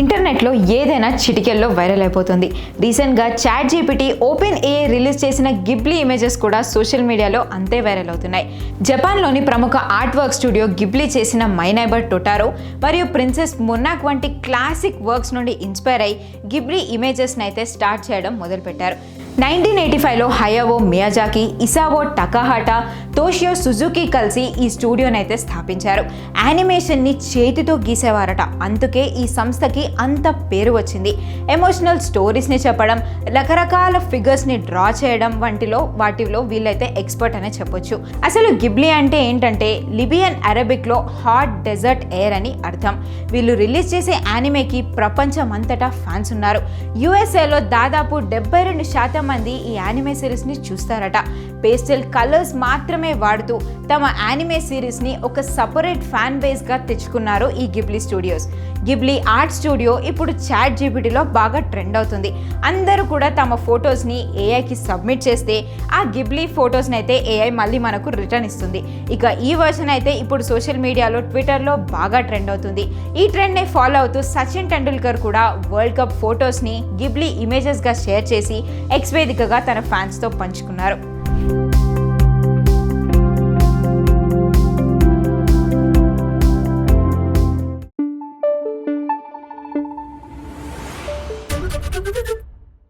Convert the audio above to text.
ఇంటర్నెట్లో ఏదైనా చిటికెల్లో వైరల్ అయిపోతుంది. రీసెంట్గా chat GPT open AI release చేసిన గిబ్లీ ఇమేజెస్ కూడా సోషల్ మీడియాలో అంతే వైరల్ అవుతున్నాయి. జపాన్లోని ప్రముఖ ఆర్ట్ వర్క్ స్టూడియో గిబ్లీ చేసిన మైనైబర్ టొటారో మరియు ప్రిన్సెస్ మొన్నాక్ వంటి క్లాసిక్ వర్క్స్ నుండి ఇన్స్పైర్ అయి గిబ్లీ ఇమేజెస్ని అయితే స్టార్ట్ చేయడం మొదలుపెట్టారు. నైన్టీన్ ఎయిటీ ఫైవ్లో హయావో మియాజాకి ఇసావో టకాహాటా తోషియో సుజుకి కలిసి ఈ స్టూడియోని అయితే స్థాపించారు. యానిమేషన్ని చేతితో గీసేవారట. అందుకే ఈ సంస్థకి అంత పేరు వచ్చింది. ఎమోషనల్ స్టోరీస్ని చెప్పడం రకరకాల ఫిగర్స్ని డ్రా చేయడం వంటిలో వాటిలో వీళ్ళైతే ఎక్స్పర్ట్ అనే చెప్పొచ్చు. అసలు గిబ్లీ అంటే ఏంటంటే లిబియన్ అరబిక్లో హాట్ డెజర్ట్ ఎయిర్ అని అర్థం. వీళ్ళు రిలీజ్ చేసే యానిమేకి ప్రపంచమంతటా ఫ్యాన్స్ ఉన్నారు. యుఎస్ఏలో దాదాపు డెబ్బై రెండు శాతం మంది ఈ యానిమే సిరీస్ని చూస్తారట. పేస్టల్ కలర్స్ మాత్రమే వాడుతూ తమ యానిమే సిరీస్ని ఒక సపరేట్ ఫ్యాన్ బేస్గా తెచ్చుకున్నారు ఈ Ghibli studios Ghibli art studio ఇప్పుడు చాట్ జీబీటీలో బాగా ట్రెండ్ అవుతుంది. అందరూ కూడా తమ ఫొటోస్ని ఏఐకి సబ్మిట్ చేస్తే ఆ గిబ్లీ ఫొటోస్ని అయితే ఏఐ మళ్ళీ మనకు రిటర్న్ ఇస్తుంది. ఇక ఈ వర్షన్ అయితే ఇప్పుడు సోషల్ మీడియాలో ట్విట్టర్లో బాగా ట్రెండ్ అవుతుంది. ఈ ట్రెండ్ని ఫాలో అవుతూ సచిన్ టెండూల్కర్ కూడా వరల్డ్ కప్ ఫొటోస్ని గిబ్లీ ఇమేజెస్గా షేర్ చేసి ఎక్స్ ప్రెస్ వేదికగా తన ఫ్యాన్స్తో పంచుకున్నారు.